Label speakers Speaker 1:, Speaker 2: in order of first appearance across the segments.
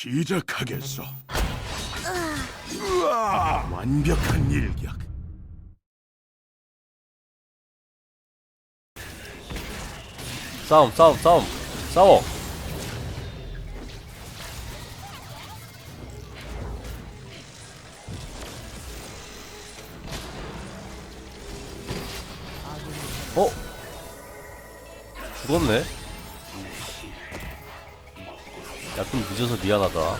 Speaker 1: 시작하겠어. 우와, 완벽한 일격.
Speaker 2: 싸움 싸움 싸움 싸워 어? 죽었네 약간 늦어서 미안하다.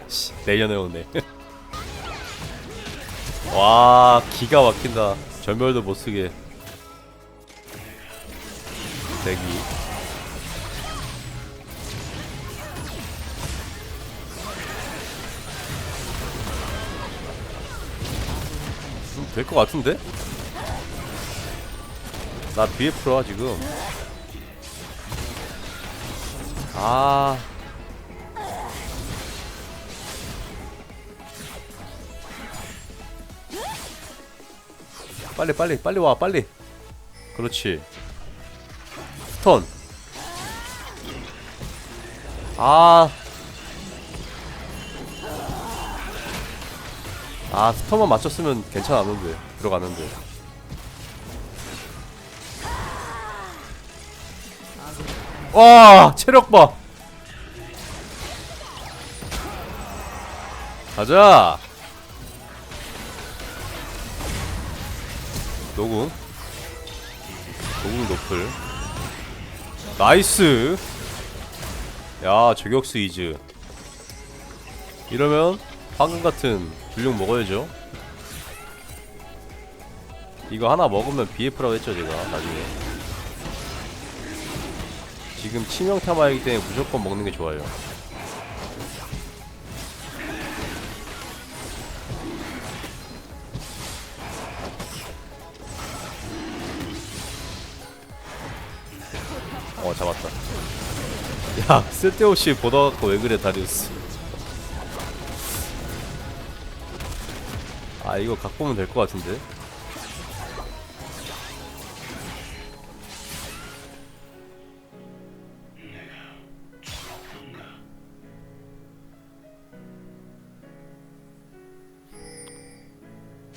Speaker 2: 씨, 내년에 오네. 와 기가 막힌다. 전멸도 못쓰게. 대기. 될 것 같은데? 나 BF라 지금. 아 빨리 빨리 빨리 와 빨리 그렇지 스턴 아. 아, 스턴만 맞췄으면 괜찮았는데. 들어갔는데. 와, 체력 봐. 가자. 노궁. 노궁 노플. 나이스. 야, 저격수 이즈. 이러면 방금 같은 불용 먹어야죠. 이거 하나 먹으면 BF라고 했죠, 제가 나중에. 지금 치명 타마이기 때문에 무조건 먹는 게 좋아요. 어, 잡았다. 야, 쓸데없이 보다 갖고 왜 그래, 다리우스. 아, 이거 갖고 오면 될 것 같은데.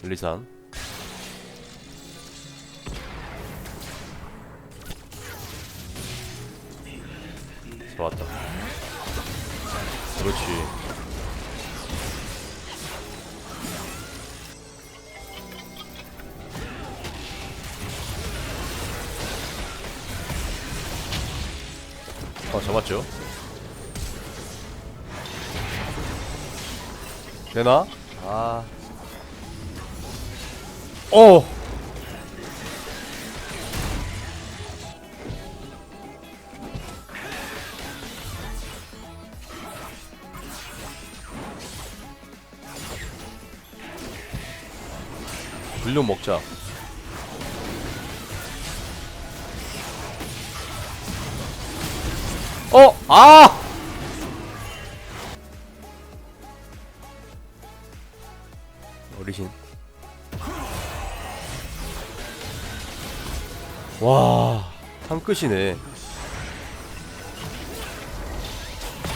Speaker 2: 리산 좋았다 그렇지 어 잡았죠 되나? 아 어! 불룡 먹자. 어! 아! 어리신. 와, 한 끝이네.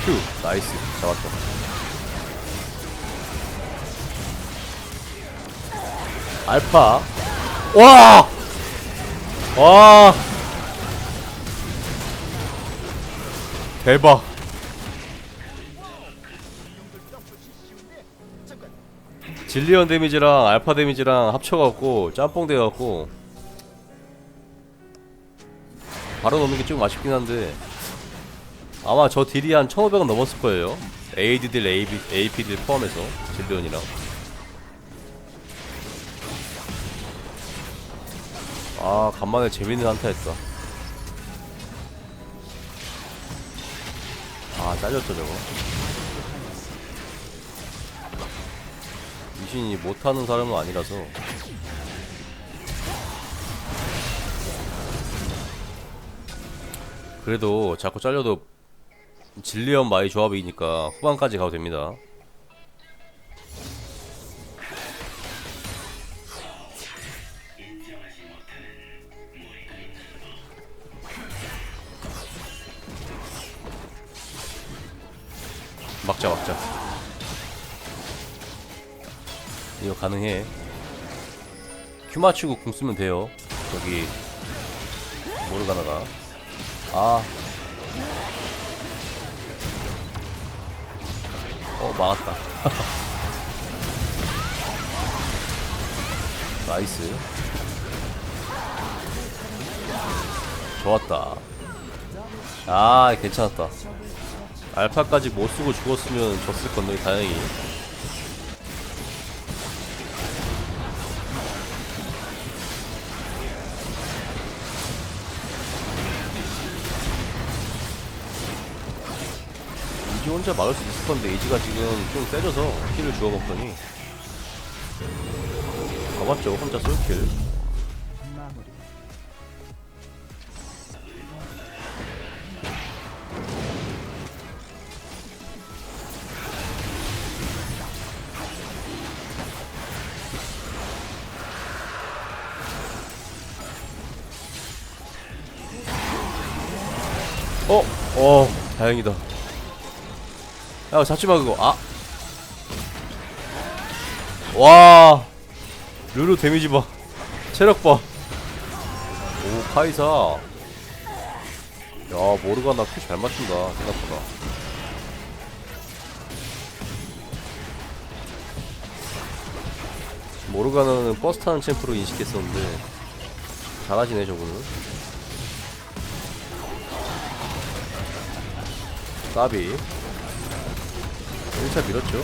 Speaker 2: 휴, 나이스. 잡았다. 알파. 와! 와! 대박. 질리언 데미지랑 알파 데미지랑 합쳐갖고 짬뽕 돼갖고 바로 넣는 게 좀 아쉽긴 한데 아마 저 딜이 한 1500원 넘었을 거예요 AD 딜, AP 딜 포함해서 질리언이랑 아 간만에 재밌는 한타 했다. 아 잘렸죠 저거. 미신이 못하는 사람은 아니라서. 그래도 자꾸 잘려도 질리언 마이 조합이니까 후반까지 가도 됩니다. 이거 가능해 큐 맞추고 궁 쓰면 돼요 여기 모르가나가 아. 어, 막았다. 나이스. 좋았다. 아, 괜찮았다. 알파까지 못 쓰고 죽었으면 졌을 건데, 다행히. 이지 혼자 막을 수 있을 건데 이지가 지금 좀 세져서 킬을 주워 먹더니. 가봤죠 혼자 솔킬. 어? 어 다행이다 야 잡지 마 그거 아 와, 르르 데미지 봐. 체력 봐. 오, 카이사. 야, 모르가 나 큐잘 맞춘다, 생각보다. 모르가나는 버스 타는 챔프로 인식했었는데, 잘하시네, 저분은. 까비. 1차 밀었죠.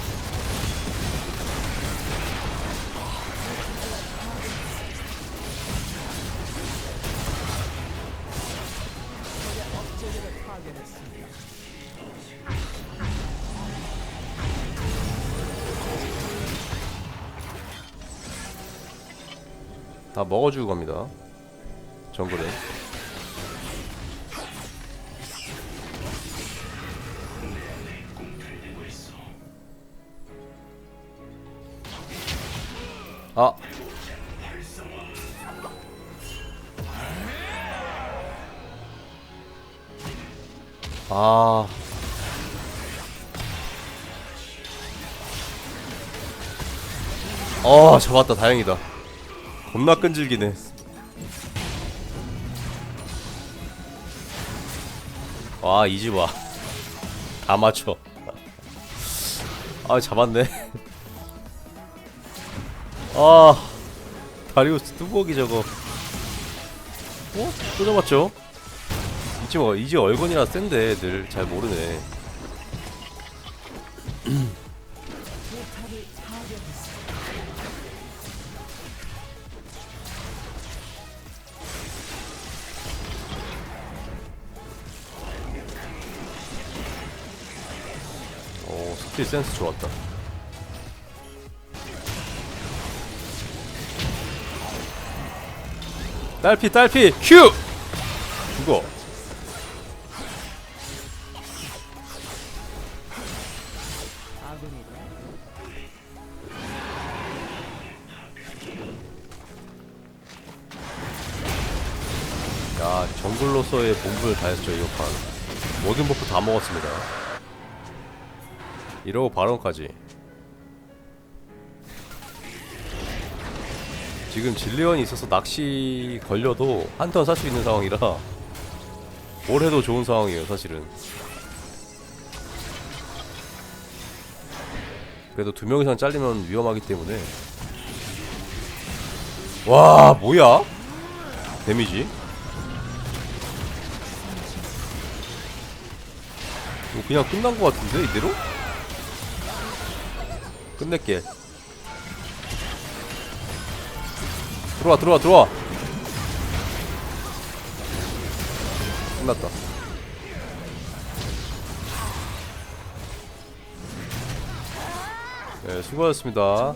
Speaker 2: 다 먹어주고 갑니다. 정글에. 아. 아. 어, 잡았다. 다행이다. 겁나 끈질기네. 와, 이지 봐. 다 맞춰. 아, 잡았네. 아, 다리우스 뚜벅이 저거. 어? 또 잡았죠? 이제 뭐, 이제 얼건이라 센데 애들 잘 모르네. 센스 좋았다. 딸피 딸피. 큐! 죽어. 야 정글로서의 본분을 다했죠 이거 판 모든 버프 다 먹었습니다. 이러고 바론까지 지금 진리언이 있어서 낚시 걸려도 한턴 살 수 있는 상황이라 뭘 해도 좋은 상황이에요 사실은. 그래도 두 명 이상 잘리면 위험하기 때문에. 와 뭐야? 데미지? 이거 그냥 끝난 것 같은데 이대로? 끝낼게 들어와 들어와 들어와. 끝났다. 네 수고하셨습니다. 아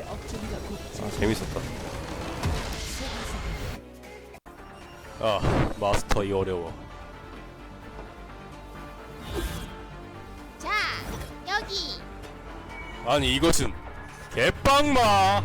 Speaker 2: 재밌었다. 아 마스터 이 어려워.
Speaker 3: 자, 여기.
Speaker 2: 아니 이것은 개빵마